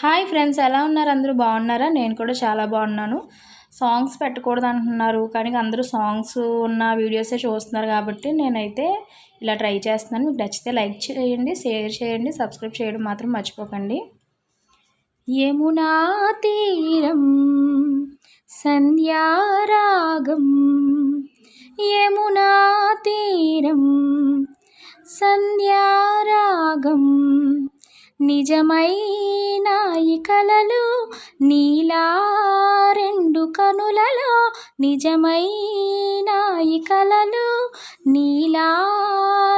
Hi friends ఎలా ఉన్నారు? అందరూ బాగున్నారా? నేను కూడా చాలా బాగున్నాను. సాంగ్స్ పెట్టకూడదు అంటున్నారు కానీ అందరూ సాంగ్స్ ఉన్న వీడియోసే చూస్తున్నారు కాబట్టి నేనైతే ఇలా ట్రై చేస్తున్నాను. మీకు నచ్చితే లైక్ చేయండి షేర్ చేయండి సబ్స్క్రైబ్ చేయడం మాత్రం మర్చిపోకండి. యమునా తీరం సంధ్యారాగం. యమునా తీరం సంధ్యారాగం. నిజమైన ఈ కలలు నీలా రెండు కనులలో నిజమైన ఈ కలలు నీలా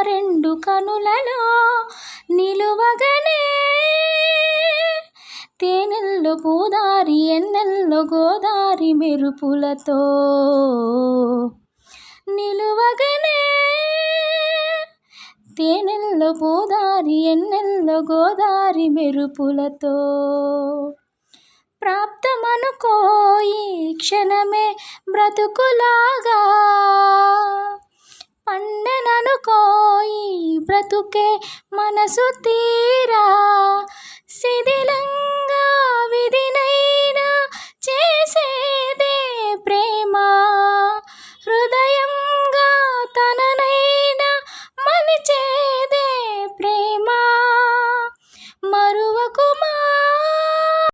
రెండు కనులలో నిలువగనే తేనెల్లో పూదారి ఎన్నెల్లో గోదారి మెరుపులతో ఎన్నెల్లో గోదారి మెరుపులతో ప్రాప్తమనుకో ఈ క్షణమే బ్రతుకులాగా. పండెననుకో ఈ బ్రతుకే మనసు తీరా.